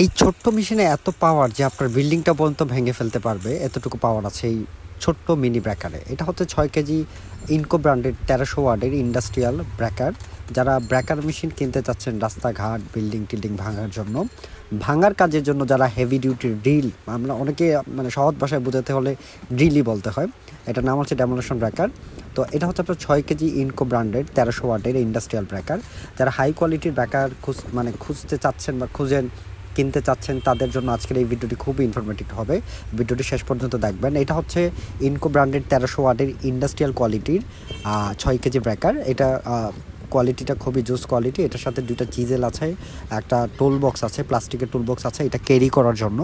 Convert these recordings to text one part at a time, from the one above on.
এই ছোট্ট মেশিনে এত পাওয়ার যে আপনার বিল্ডিংটা পর্যন্ত ভেঙে ফেলতে পারবে, এতটুকু পাওয়ার আছে এই ছোট্ট মিনি ব্র্যাকারে এটা হচ্ছে ছয় কেজি ইনকো ব্র্যান্ডের তেরোশো ওয়ার্ডের ইন্ডাস্ট্রিয়াল ব্র্যাকার যারা ব্র্যাকার মেশিন কিনতে চাচ্ছেন রাস্তাঘাট বিল্ডিং টিল্ডিং ভাঙার জন্য, ভাঙার কাজের জন্য যারা হেভি ডিউটির ড্রিল আমরা অনেকে মানে সহজ ভাষায় বোঝাতে হলে ড্রিলই বলতে হয়। এটার নাম হচ্ছে ডেমোলেশন ব্র্যাকার তো এটা হচ্ছে আপনার ছয় কেজি ইনকো ব্র্যান্ডের তেরোশো ওয়ার্ডের ইন্ডাস্ট্রিয়াল ব্র্যাকার যারা হাই কোয়ালিটির ব্র্যাকার খুঁজ মানে খুঁজতে চাচ্ছেন বা খুঁজেন কিনতে চাচ্ছেন তাদের জন্য আজকের এই ভিডিওটি খুবই ইনফরমেটিভ হবে। ভিডিওটি শেষ পর্যন্ত দেখবেন। এটা হচ্ছে ইনকো ব্র্যান্ডের তেরোশো ওয়াটের ইন্ডাস্ট্রিয়াল কোয়ালিটির ছয় কেজি ব্রেকার এটা কোয়ালিটিটা খুবই জুস কোয়ালিটি এটার সাথে দুইটা চিজেল আছে, একটা টুল বক্স আছে প্লাস্টিকের টুল বক্স আছে। এটা ক্যারি করার জন্য।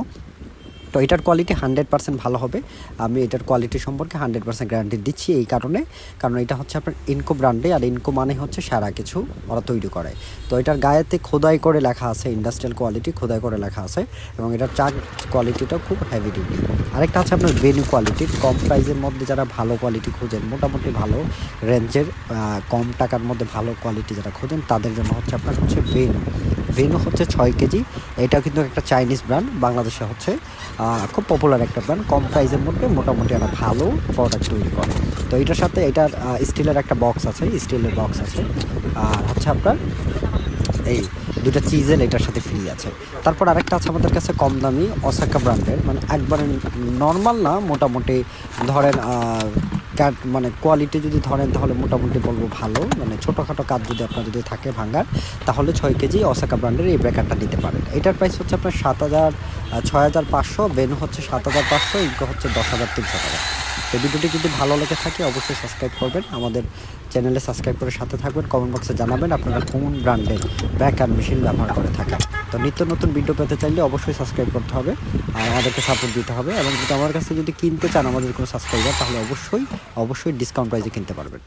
তো এটার কোয়ালিটি হান্ড্রেড পার্সেন্ট ভালো হবে। আমি এটার কোয়ালিটি সম্পর্কে হান্ড্রেড পার্সেন্ট গ্যারান্টি দিচ্ছি এই কারণে। কারণ এটা হচ্ছে আপনার ইনকো ব্র্যান্ডে আর ইনকো মানে হচ্ছে সারা কিছু ওরা তৈরি করে। তো এটার গায়েতে খোদাই করে লেখা আছে ইন্ডাস্ট্রিয়াল কোয়ালিটি খোদাই করে লেখা আছে, এবং এটার চার্জ কোয়ালিটিটা খুব হেভি ডিউটি আরেকটা আছে আপনার ভেনু কোয়ালিটির কম প্রাইসের মধ্যে যারা ভালো কোয়ালিটি খোঁজেন, মোটামুটি ভালো রেঞ্জের কম টাকার মধ্যে ভালো কোয়ালিটি যারা খোঁজেন, তাদের জন্য হচ্ছে আপনার হচ্ছে ভেনু ভেনু হচ্ছে ছয় কেজি। এটা কিন্তু একটা চাইনিজ ব্র্যান্ড বাংলাদেশে হচ্ছে খুব পপুলার একটা ব্র্যান্ড কম প্রাইসের মধ্যে মোটামুটি একটা ভালো প্রোডাক্ট তৈরি করে। তো এটার সাথে এটার স্টিলের একটা বক্স আছে স্টিলের বক্স আছে। আর হচ্ছে আপনার, এই দুটা চিজেল এটার সাথে ফ্রি আছে। তারপর আরেকটা আছে আমাদের কাছে কম দামি অসাকা ব্র্যান্ডের মানে একবারে নর্মাল না, মোটামুটি ধরেন কাট মানে কোয়ালিটি যদি ধরেন, তাহলে মোটামুটি বলব ভালো। মানে ছোটোখাটো কাঠ যদি আপনার যদি থাকে ভাঙার তাহলে ছয় কেজি অসাকা ব্র্যান্ডের এই ব্রেকারটা নিতে পারেন। এটার প্রাইস হচ্ছে আপনার সাত হাজার ছয় হাজার পাঁচশো বেনু হচ্ছে সাত হাজার পাঁচশো, ইনকো হচ্ছে দশ হাজার তিনশো টাকা। তো ভিডিওটি যদি ভালো লেগে থাকে, অবশ্যই সাবস্ক্রাইব করবেন। আমাদের চ্যানেলে সাবস্ক্রাইব করে সাথে থাকবেন। কমেন্ট বক্সে জানাবেন আপনারা কোন ব্র্যান্ডের ব্যাকার মেশিন ব্যবহার করে থাকেন। তো নিত্য নতুন ভিডিও পেতে চাইলে অবশ্যই সাবস্ক্রাইব করতে হবে আর আমাদেরকে সাপোর্ট দিতে হবে এবং যদি আমার কাছে যদি কিনতে চান আমাদের কোনো সাবস্ক্রাইবার তাহলে অবশ্যই অবশ্যই ডিসকাউন্ট প্রাইসে কিনতে পারবেন।